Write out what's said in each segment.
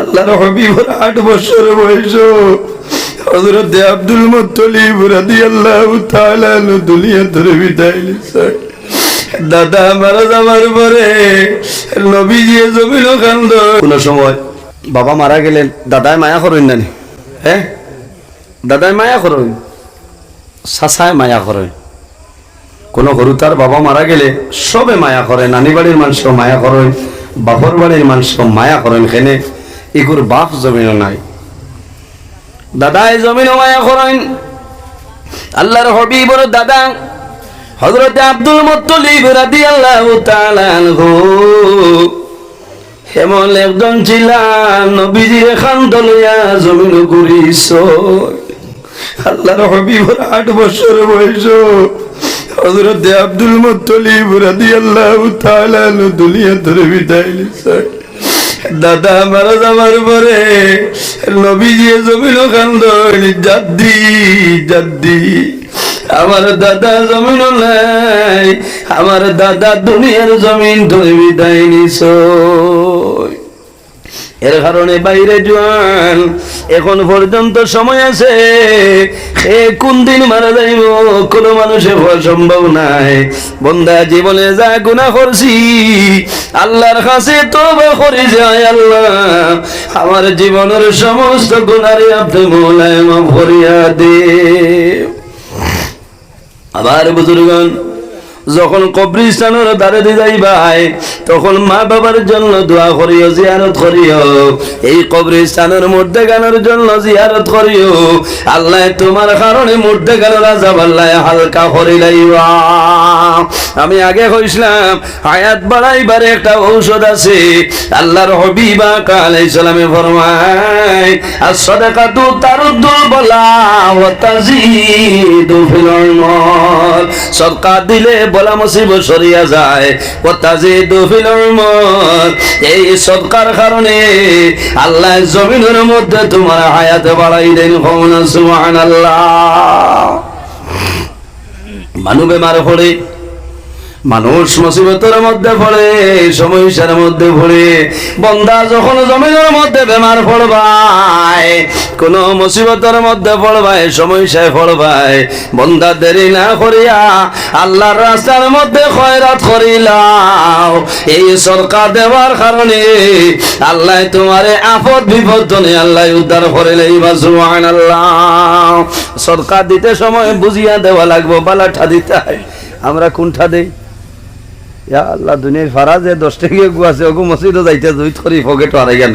আল্লাহর হবিবর আট বছর বয়স হজরত আব্দুল মুত্তলিব রাদিয়াল্লাহু তাআলা দুনিয়া ধরে বিদায় নিছে। দাদা মারা যাওয়ার পরে নবীজি জমিন কান্দ কোন সময় বাবা মারা গেলেন দাদায় মায়া করেন নানি? হ্যাঁ? দাদায় মায়া করেন? সাসায় মায়া করেন? কোনো গরু তার বাবা মারা গেলে সবে মায়া করে, নানি বাড়ির মানুষ মায়া করেন, বাপর বাড়ির মানুষ মায়া করেন খেনে এগুর বাপ জমিনও নাই। দাদায় জমিনও মায়া করেন আল্লাহর হবিবর দাদা হজরত আব্দুল মুত্তলিব রাদিয়াল্লাহু তাআলা আনহু। এমন একজন ছিলাম নবীজির খান দলিয়া জমিন ঘুরিস আল্লাহর হবিবর আট বছর বয়স। হজরত আব্দুল মুত্তলিব রাদিয়াল্লাহু তাআলা দুনিয়া ধরে বিদায় নিছে। দাদা মারা যাওয়ার পরে নবীজি জমিন কান্দ জাদ্দি জাদ্দি। আমার দাদা জমিন নাই, আমার দাদা দুনিয়ার জমিন ধরে বিদায় নিছ। এর কারণে বাইরে জোয়ান, এখন পর্যন্ত সময় আছে। এ কোন দিন মারা যাইব, কোনো মানুষে হওয়া সম্ভব নাই। বন্ধা জীবনে যা গুণা করছি, আল্লাহর কাছে তো করি যায় আল্লাহ। আমার জীবনের সমস্ত গুণারে আপনি মোলায় মাফ করিয়া দে। আবার বুজুর্গন যখন কবরিস্তানের দ্বারে দিয়ে যাইবাই তখন মা বাবার জন্য দোয়া করিও, জিয়ারত করিও। এই কবরিস্তানের মধ্যে গানোর জন্য জিয়ারত করিও। আল্লাহ তোমার কারণে মধ্যে গানোর আজাব আল্লাহ হালকা লাইবা। আমি আগে কইছিলাম, হায়াত বাড়াইবার একটা ঔষধ আছে। আল্লাহর হবিবা কালাই সালামে ফরমায় আর সদাকা তু তারুদ্দুল বলা ওয়া তাজিদু ফিল সদকা দিলে বলা মুসিব সরিয়া যায়। কথা যে দফিল এই সদকার কারণে আল্লাহ জমিনের মধ্যে তোমার হায়াত বাড়াই দেন সুবহানাল্লাহ। মানু বেমার পড়ে। মানুষ মুসিবতের মধ্যে পড়ে, সমস্যার মধ্যে পড়ে। বন্দা যখন জমিনের মধ্যে বেমার পড়বায়, কোন মুসিবতের মধ্যে পড়বায়, সমস্যায় পড়বায়, বন্দা দেরি না করিয়া আল্লাহর রাস্তার মধ্যে খয়রাত করিলাও। এই সরকার দেওয়ার কারণে আল্লাহ তোমারে আপদ বিপদ জনে আল্লাহ উদ্ধার করে লইবা, সুবহানাল্লাহ। সরকার দিতে সময় বুঝিয়া দেওয়া লাগবো, বালাটা দিতে আমরা কোনটা দেই? আল্লাহ দুনিয়ার ফারা যে দশ টাকা গু আছে, ওগু মসজিদও যাইতে দুই থরি পকেট হারাই গেল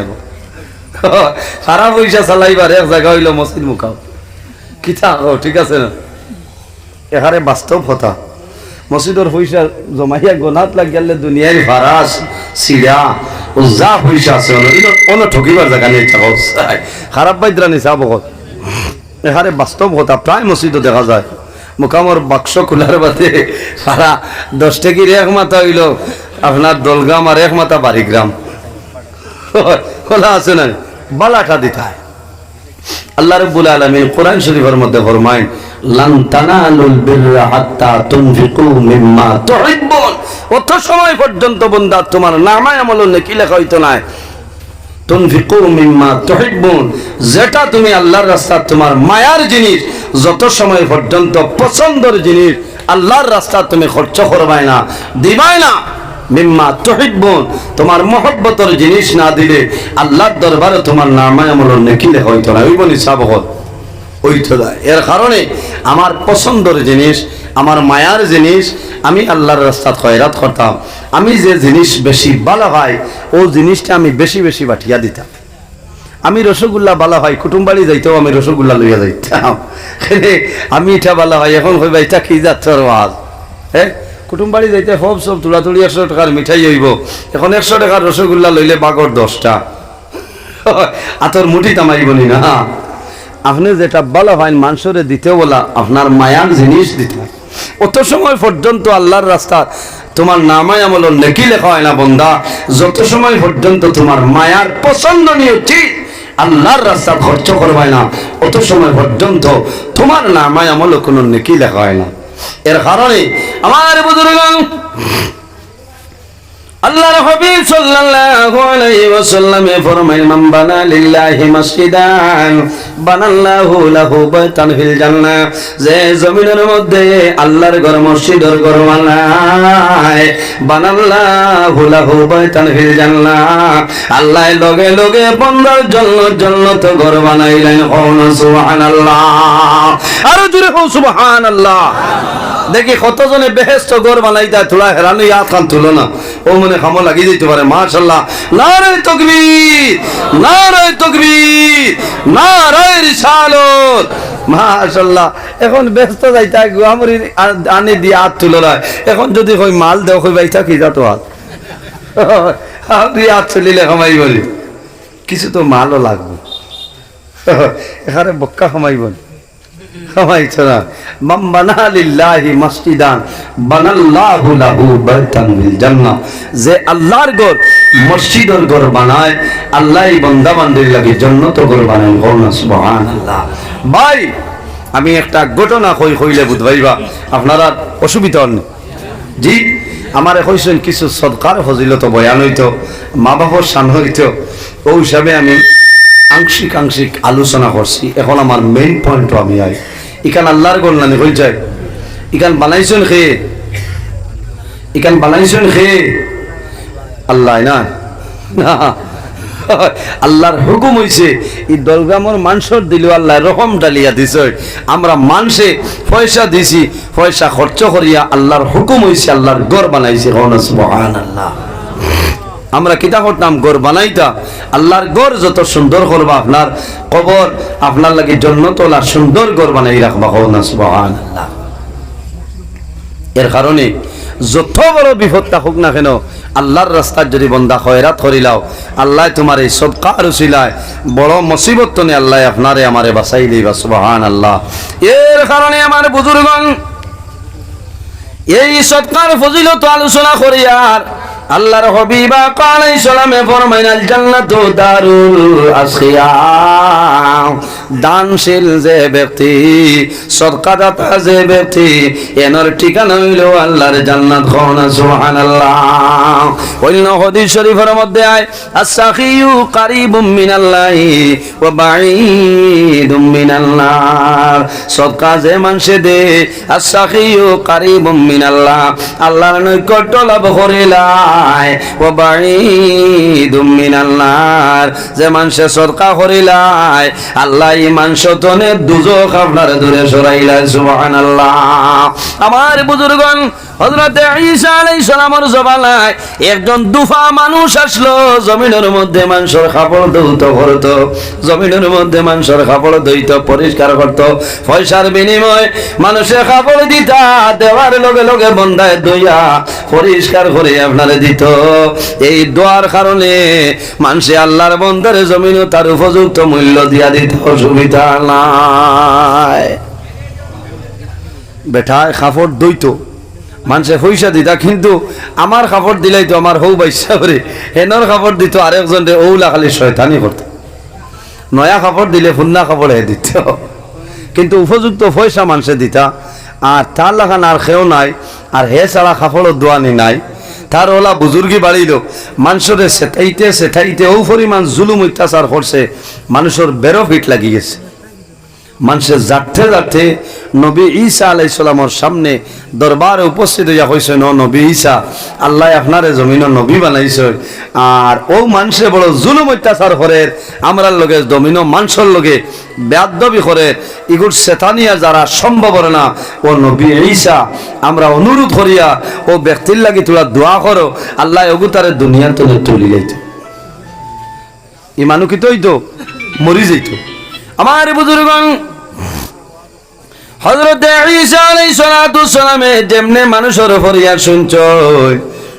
সারা পয়সা চালাইবার এক জায়গা হইল মসজিদ মুখাও কিতা ঠিক আছে না? এখানে বাস্তব কথা। মসজিদর পয়সা জমাইয়া গনাত লাগ গেলে দুনিয়ার ফারাস সিরা, ও যা পয়সা আছে অন্য ঠকিবার জায়গা নেই খারাপ বাইদ্রা নিছা বহুত এখানে বাস্তব কথা, প্রায় মসজিদও দেখা যায়। মোকামর বাক্স খোলার বাদে সারা দশ টাকির এক মাথা হইল। আপনার দলগ্রাম আর এক মাথা বাড়িগ্রাম। খোলা আছে না? বালাটা দিতায় আল্লাহ রব্বুল আলামিন কোরআন শরীফের মধ্যে ফরমায় অত সময় পর্যন্ত বান্দা, তোমার নামায় আমল নেকি লেখা হইতো না তুনফিকু মিম্মা তুহিব্বুন যেটা তুমি আল্লাহর রাস্তা, তোমার মায়ার জিনিস, যত সময় পর্যন্ত পছন্দের জিনিস আল্লাহর রাস্তা তুমি খরচ করবাই না, দিবাই না। মিম্মা তুহিব্বুন, তোমার মহব্বতর জিনিস না দিলে আল্লাহর দরবারে তোমার নামায় আমল নেকিলে হইতো না, ওই বলি সাবহত। ওইতো না এর কারণে আমার পছন্দের জিনিস, আমার মায়ার জিনিস, আমি আল্লাহর রাস্তাত খয়রাত করতাম। আমি যে জিনিস বেশি ভালো হয় ও জিনিসটা আমি বেশি বেশি বাঠিয়া দিতাম। আমি রসগোল্লা বালা হয় কুটুম বাড়ি যাইতেও আমি রসগোল্লা লইয়া যাইতাম। আমি এটা বালা হয়, এখন কইবা এটা কি যাচ্ছ আজ হ্যাঁ কুটুম বাড়ি যাইতে সব সব তুলা তুলি একশো টাকার মিঠাই হইব। এখন একশো টাকার রসগোল্লা লইলে বাগর দশটা। আতর মুঠি তামাইব নি না। আপনি যেটা বলা হয় মানুষরে দিতে বলা, আপনার মায়ার জিনিস দিতে। অত সময় পর্যন্ত আল্লাহর রাস্তা, তোমার নামায় আমল নেকি লেখা হয় না বন্দা। যত সময় পর্যন্ত তোমার মায়ার পছন্দনীয় ঠিক আল্লাহর রাস্তা খরচ করবায় না। অত সময় পর্যন্ত তোমার নামায় আমল কোনো নেকি লেখা হয় না। এর কারণে, আমার বুজুর্গ আল্লাহর হাবিব সাল্লাল্লাহু আলাইহি ওয়াসাল্লামে ফরমায় মান বানা লিল্লাহি মাসজিদান, বানাল্লাহু লাহু বাইতান ফিল জান্নাহ। যে জমিনের মধ্যে আল্লাহর ঘর, মসজিদের ঘর বানায় বানাল্লাহু লাহু বাইতান ফিল জান্নাহ। আল্লাহ লগে লগে বন্দার জন্য জান্নাত ঘর বানাইলেন। হন সুবহানাল্লাহ। আরও জোরে হো সুবহানাল্লাহ। দেখি কতজনে বেহেস্ত ঘর বানাইতা তোলা হেরানো ইয়াদ খান তুলো না। ও মনে খামো লাগি দিতে পারে, মাশাল্লাহ। নারে তকবীর নারে তকবীর নারে রিসালত। মাশাল্লাহ, এখন ব্যস্ত যাইতা গুয়ামরি আনি দিয়ে হাত তুলো না। এখন যদি কই মাল দেও, কই বাইতা কি যাতো হাত। আপনি হাত চলিলে খামাই বলি। কিছু তো মালও লাগবে। এখানে বক্কা খামাইব না ভাই, আমি একটা ঘটনা কই কইলে বুঝবাইবা আপনারা অসুবিধা হন জি, আমারে কইছেন কিছু সদকার ফজিলত বয়ান হইতো মা বাবার সান হইতো ও হিসাবে আমি আংশিক আংশিক আলোচনা করছি। এখন আমার মেইন পয়েন্ট আমি আই ইখান আল্লাহর গল্লানি হয়ে যায়। ইখান বানাইছেন খে ইখান বানাইছেন খে আল্লাহ না। আল্লাহর হুকুম হইছে, এই দলগ্রামের মানুষের দিল আল্লাহ রকম ডালিয়া দিছ। আমরা মানুষে পয়সা দিছি, পয়সা খরচ করিয়া আল্লাহর হুকুম হইছে, আল্লাহর গড় বানাইছে। আল্লাহ আমরা কিতা করতাম গড় বানাইতা। আল্লাহর গড় যত সুন্দর করবা আপনার কবর, আপনার লাগে জন্ম তোলা সুন্দর গড় বানাই রাখবা হো না সুবহান আল্লাহ এর কারণে যত বড় বিপদ থাকুক না কেন, আল্লাহর রাস্তার যদি বন্দা খয়রাত করিলাও আল্লাহ তোমার এই সদকার উচিলায় বড় মুসিবত তনে আল্লাহ আপনারে আমারে বাঁচাই দিবা সুবহান আল্লাহ এর কারণে আমার বুজুর্গন এই সৎকার ফজিলত আলোচনা করি আর আল্লাহর হবিবা কালাই সালামে ফরমাইনাল জান্নাতু দারুল আসখিয়া দানশীল যে ব্যক্তি, সদকাদাতা যে ব্যক্তি, এনর ঠিকানা হইল আল্লাহর জান্নাত খাওয়ানা সুবহানাল্লাহ। অন্য হাদিস শরীফের মধ্যে আয় আসাখিয়ু কারিবুম মিনাল্লাহি ওয়া বাঈদুম মিনান্নার। সদকা যে মানুষে দে আসাখিয়ু কারিবুম মিনাল্লাহ। আল্লাহর নৈকট্য লাভ করিলায় ও বাঈদুম মিনান্নার যে মানুষে সদকা করিলায়, আল্লাহ এই তনে দুজক আপনার দূরে সরাইলায়, সুবহানাল্লাহ। আমার সালামের জবানায় একজন দুফা মানুষ আসলো, জমিনের মধ্যে মানুষের কাপড় ধৌত করত। জমিনের মধ্যে মানুষের কাপড় ধুইত পরিষ্কার করত। পয়সার বিনিময় মানুষের কাপড় দিতা, দেওয়ার লগে লগে বন্ধায় দইয়া পরিষ্কার করে আপনারে দিত এই দোয়ার কারণে মানুষে আল্লাহর বন্ধারে জমিনও তার উপযুক্ত মূল্য দিয়া দিত অসুবিধা নাই। বেঠায় কাপড় দইত। মানুষে পয়সা দিতা, কিন্তু আমার কাপড় দিলাই তো আমার হৌ বাইসা করে হেনর কাপড় দিত আরেকজন রে ওলা খালি শয়তানি করতো। নয়া কাপড় দিলে ফুন্না কাপড় হে দিত। কিন্তু উপযুক্ত পয়সা মানুষে দিতা। আর তার লাগান আর খেও নাই, আর হে ছাড়া কাপড়ও দোয়ানি নাই। তার ওলা বুজুর্গি বাড়িল। মানুষের সেথাইতে সেথাইতে ও পরিমাণ জুলুম অত্যাচার করছে। মানুষের বেরো ফিট লাগি গেছে। মানুষের যাতে যাতে নবী ঈসা আলাইসালামর সামনে দরবারে উপস্থিত হইয়া হয়েছে ন নবী ঈসা, আল্লাহ আপনারে জমিন নবী বানাইছে। আর ও মানুষে বড় জুলুম অত্যাচার করে, আমরার লগে জমিন মানুষের লগে ব্যাধবি করে, ইগুর সেতানিয়া যারা সম্ভব না, ও নবী ঈসা, আমরা অনুরোধ করিয়া ও ব্যক্তির লাগি তোলা দোয়া করো, আল্লাহ অগুতারে দুনিয়া তুলে তুলি যাইত। ই মানুষ কি তো মরি যাইতো। আমার বুজুর্গন হজরত ঈসা আলাইহিস সালাতু সালামে যেমনে মানুষের ফরিয়াদ শুনছ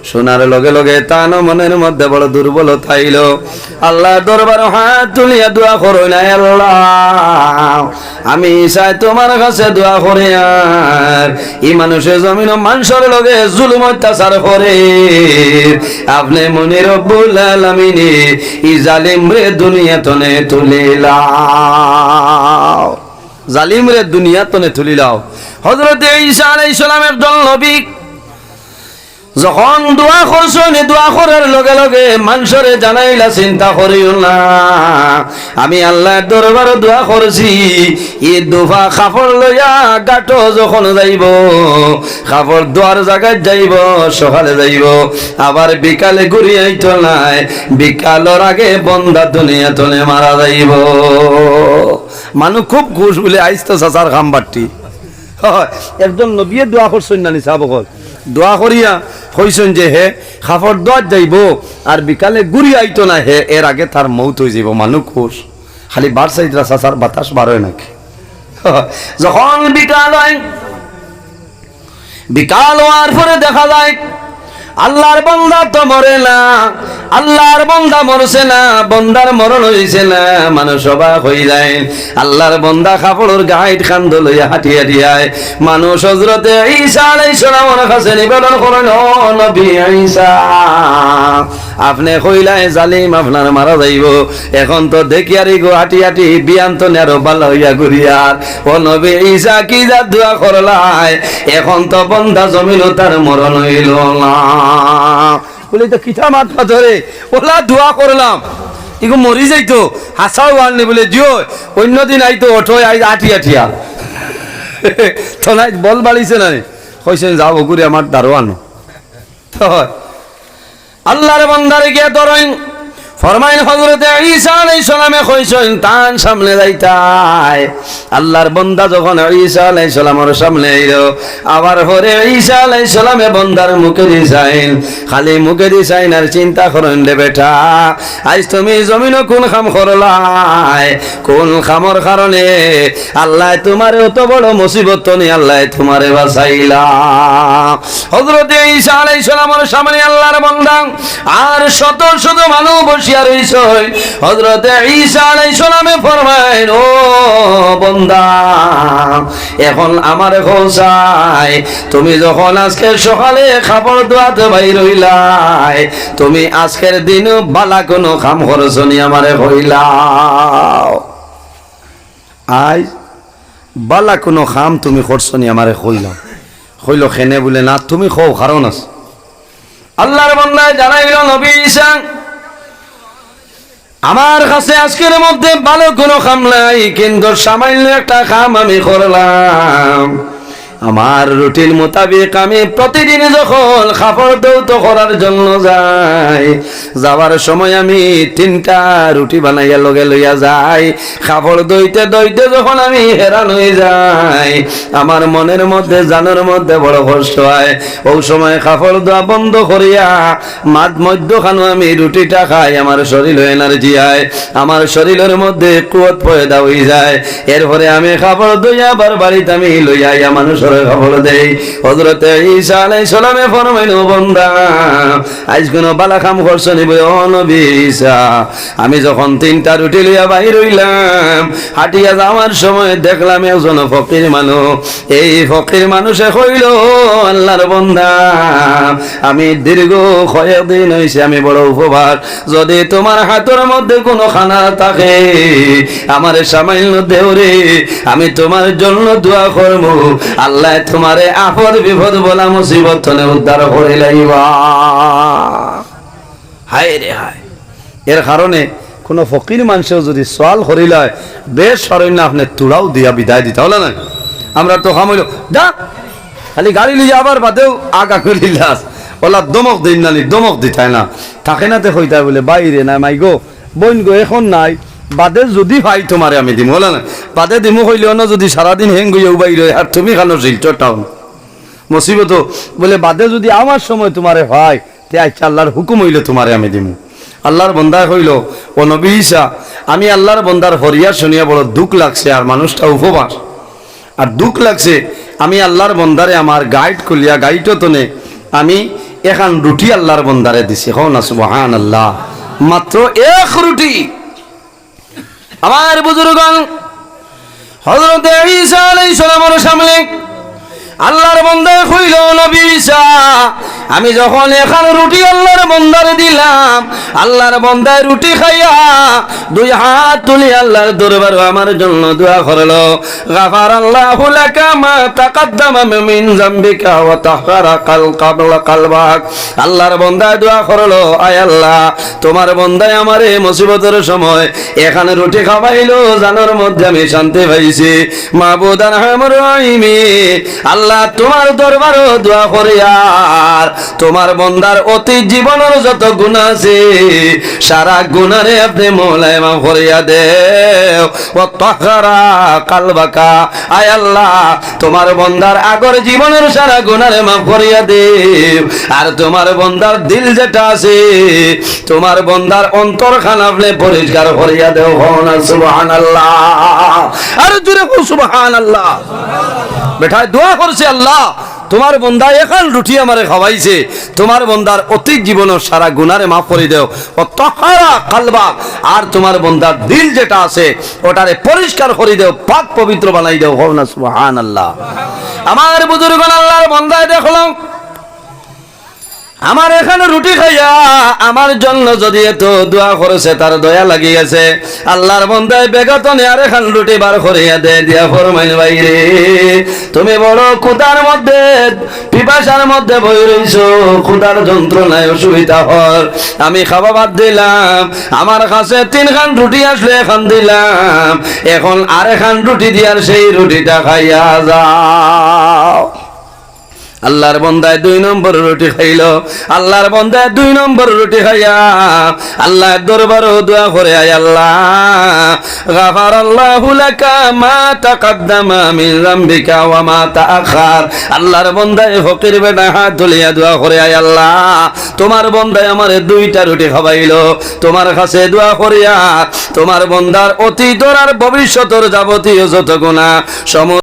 শোনার লগে লগে তানো মনের মধ্যে বড় দুর্বল থাইল আল্লাহ দরবার হাত তুলিয়া দোয়া করো না আল্লাহ। আমি ঈসাই তোমার কাছে দোয়া করে আর। এই মানুষের জমিন মানুষের লগে জুলুম অত্যাচার করে। আপনি মনে রব্বুল আলামিনে ই জালিম রে দুনিয়া তনে তুলিলাও জালিম রে দুনিয়া তনে তুলিলাও হযরত ঈসা আলাইহিস সালামের দল নবী যখন দোয়া করছেন দোয়া করার লগে লগে মানুষরে জানাইলা, চিন্তা করিও না। আমি আল্লাহর দরবারে দোয়া করছি ই দুফা কাপড় লইয়া গাটো যখন যাইব, কাপড় দোয়ার জায়গায় যাইব, সকালে যাইব। আবার বিকালে ঘুরি আইতো নাই, বিকালের আগে বন্ধা দুনিয়া তলে মারা যাইব। মানুষ খুব ঘুষ বলে আইসতো চাচার খাম্বারটি। হয়, একজন নবীয়ে দোয়া করছেন না নিসা বকল দোয়া করিয়া হইছেন যে হে খাফর দোয়ার যাইব আর বিকালে গুড়ি আইতো না হে এর আগে তার মৌত হয়ে যাইব মানুষ খুশ খালি বার সাইডরা চাচার বাতাস বারোয় নাকি। যখন বিকাল হয়, বিকাল হওয়ার পরে দেখা যায় আল্লাহর বন্দা তো মরে না, আল্লাহর বন্দা মরছে না, বন্দার মরণ হইছে না, মানুষ অবাক হয়ে যায়। আল্লাহর বন্দা কাপড়ের গাইড কান্দ লইয়া হাঁটি হাঁটিয়ায় মানুষ হজরতে ঈসা আলাইহিস সালামের কাছে নিবেদন করেন, ও নবী ঈসা, আপনি কইলাই জালিম, আপনার মারা যাইব। এখন তো দেখি আর গো হাঁটি হাঁটি বিয়ান তো নেরো ভালো হইয়া ঘুরিয়ার ও নবী ঈসা, কি যা দোয়া করলাই এখন তো বন্ধা জমিন তার মরণ হইল না। বলে তো কিতা মাথা ধরে। ওলা দোয়া করলাম। ইগো মরি যাইতো, হাসাও আননি বলে দিও অন্যদিন আইতো ওঠো আই, আটি আটিয়া তো নাই বল বাড়িছে না কইছেন যাও ঘুরে আমার দারো আনো। আল্লাহর বান্দারে গিয়া ধরেন ফরমাইন হজরতে ঈসা আলাইহিস সালামে কইছেন তান সামনে যাইতাই। আল্লাহর বান্দা যখন ঈসা আলাইহিস সালামের সামনে আইলো, আবার হরে ঈসা আলাইহিস সালামে বান্দার মুখে দিছাইন খালি মুখে দিছাইন আর চিন্তা করেন রে বেটা, আজ তুমি জমিন কোন কাম করলাই? কোন কামর কারণে আল্লাহ তোমার অত বড় মুসিবত নি আল্লাহ তোমারে বাঁচাইলা। হজরতে ঈসা আলাইহিস সালামের সামনে আল্লাহর বান্দা, আর শত শত মানুষ বসিয়া রইছে হজরতে ঈসা আলাইহিস সালামে ফরমাইন ও বন্দা, এখন আমার খোঁজাই তুমি যখন আজকে সকালে খাবার দোয়াতে বাইর হইলাই, তুমি আজকের দিন বালা কোনো কাম করছনি আমারে হইলাও। আজ বালা কোনো খাম তুমি করছনি আমারে হইলাম হইল খেনে বলে, না, তুমি খো কারণ আছে। আল্লাহর বন্দায় জানাইল নবী ঈসা আমার কাছে আজকের মধ্যে ভালো কোনো খাম নাই কিন্তু সামান্য একটা খাম আমি করলাম। আমার রুটিন মোতাবেক আমি প্রতিদিন যখন খাবার দৌত করার জন্য যাই, যাওয়ার সময় আমি তিনটা রুটি বানাইয়া লগে লইয়া যাই। খাবার দইতে দইতে যখন আমি হেরান হয়ে যাই, আমার মনের মধ্যে জানের মধ্যে বড় কষ্ট হয়। ওই সময় খাবার দেওয়া বন্ধ করিয়া মাঝ মধ্যখানো আমি রুটিটা খাই, আমার শরীর এনার্জি হয়, আমার শরীরের মধ্যে কুয়ত পয়দা হয়ে যায়। এরপরে আমি খাবার দইয়া আবার বাড়িতে আমি লইয়া মানুষের খবর দেই। হজরতে ঈসা আলাইহিস সালামে ফরমাইনো বন্দা আজ কোন বালা কাম করছ নিব ও নবী ঈসা, আমি যখন তিনটা রুটি লইয়া বাইর হইলাম, হাটিয়া যাওয়ার সময় দেখলাম একজন ফকির মানুষ। এই ফকির মানুষে কইল, আল্লাহর বন্দা, আমি দীর্ঘ কয়েকদিন হইছে, আমি বড় উপবাস। যদি তোমার হাতের মধ্যে কোনো খানা থাকে, আমার সামান্য দেওরে আমি তোমার জন্য দোয়া করব। আল্লাহ তোমারে আপদ বিপদ বলা মুসিবত তলে উদ্ধার করে লাইবা হায় রে হায়। এর কারণে কোনো ফকির মানুষেও যদি সোয়াল করিল বেশ সরণ্য আপনি তুড়াও দিয়া বিদায় দিতে হলো না। আমরা তো খামইল যা, খালি গাড়ি লিয়ে আবার বাদেও আগা করিলাস। ওলা দমক দিন নানি দমক দিতাই না। থাকে না তে হইতাই বলে, বাইরে না মাই গো, বইন গো, এখন নাই। বাদে যদি ভাই তোমারে আমি দিম, হলো না? বাদে দিমু হইলেও না যদি সারাদিন হেং গইয়া বাইরে আর তুমি খানো শিলচর টাউন মুসিবত। বলে বাদে যদি আমার সময় তোমারে ভাই তে আচ্ছা আল্লাহর হুকুম হইলে তোমারে আমি দিমু। আল্লাহর বন্দা হইল, ও নবী আমি আল্লাহর বন্দার হরিয়া শুনিয়া বড় দুঃখ লাগছে, আর মানুষটা উপবাস। আর দুঃখ লাগছে, আমি আল্লাহর বন্দারে আমার গাইড খুলিয়া, গাইডও তনে, আমি এখান রুটি আল্লাহর বন্দারে দিছি। হও না সুবহান আল্লাহ মাত্র এক রুটি। আমার বুজুর্গণ হজরতে সামনে আল্লাহর বন্দায় হইল নবী আমি যখন এখান রুটি আল্লাহর বন্দারে দিলাম, আল্লাহর বন্দায় রুটি খাইয়া দুই হাত তুলি আল্লাহর দরবার আমার জন্য দোয়া করল। গাফার আল্লাহ লাকা মা তাকাদ্দামা মিন জামবিকা ওয়া তাহহারা কাল কাবলা কালবাক। আল্লাহর বন্দায় দোয়া করল, আয় আল্লাহ, তোমার বন্দায় আমারে মুসিবতের সময় এখানে রুটি খাওয়াইলো, জানোর মধ্যে আমি শান্তি পাইছি। মাহবুদান হামর রহিমি আল্লাহ তোমার দরবারও দোয়া করি আর। তোমার বন্দার অতি জীবনের যত গুণ আছে, সারা গুণারে আপনি মোলায় মা করিয়া দেও। ও তখারা কালবাকা। আয় আল্লাহ, তোমার বন্দার আগর জীবনের সারা গুণারে মা করিয়া দেব আর তোমার বন্দার দিল যেটা আছে, তোমার বন্দার অন্তর খান আপনি পরিষ্কার করিয়া দেও। হন সুবহান আল্লাহ আর জুড়ে সুবহান আল্লাহ বেটায় দোয়া করছে আল্লাহ। তোমার বন্দা এখন রুটি আমারে খাওয়াইছে। তোমার বন্দার অতীত জীবন সারা গুনারে মাফ করে দেও। ও তহারা কালবা। আর তোমার বন্দার দিল যেটা আছে, ওটারে পরিষ্কার করে দেও, পাক পবিত্র বানাই দেও। হো না সুহান আল্লাহ আমার বুজুর্গ আল্লাহর বন্দায় দেখলাম। আমার এখানে রুটি খাইয়া আমার জন্য যদি এত দোয়া করেছে, তার দয়া লাগিয়েছে। আল্লাহর বন্ধায় বেগতনে আর এখান রুটি বার করিয়া দে, দিয়া ফরমাইল বাইরে তুমি বড় কুদার মধ্যে, পিপাসার মধ্যে বই রইছো কুদার যন্ত্রণায় অসুবিধা হর আমি খাওয়া বাদ দিলাম, আমার কাছে তিন খান রুটি আসলে এখন দিলাম। এখন আর এখান রুটি দিয়ার সেই রুটিটা খাইয়া যাও। আল্লাহর বন্দায় দুই নম্বর রুটি খাইল। আল্লাহর বন্দায় দুই নম্বর রুটি খাইয়া আল্লাহ দরবার দোয়া করে আয় আল্লাহ। গাফার আল্লাহু লাকা মা তাকাদ্দামা মিন যামবিকা ওয়া মা তাআখার। আল্লাহর বন্দায় ফকির বেটা হাত তুলিয়া দোয়া করে আয় আল্লাহ। তোমার বন্দায় আমারে দুইটা রুটি খাওয়াইলো। তোমার কাছে দোয়া করিয়া তোমার বন্দার অতীতর আর ভবিষ্যতর যাবতীয় যত গুণা সম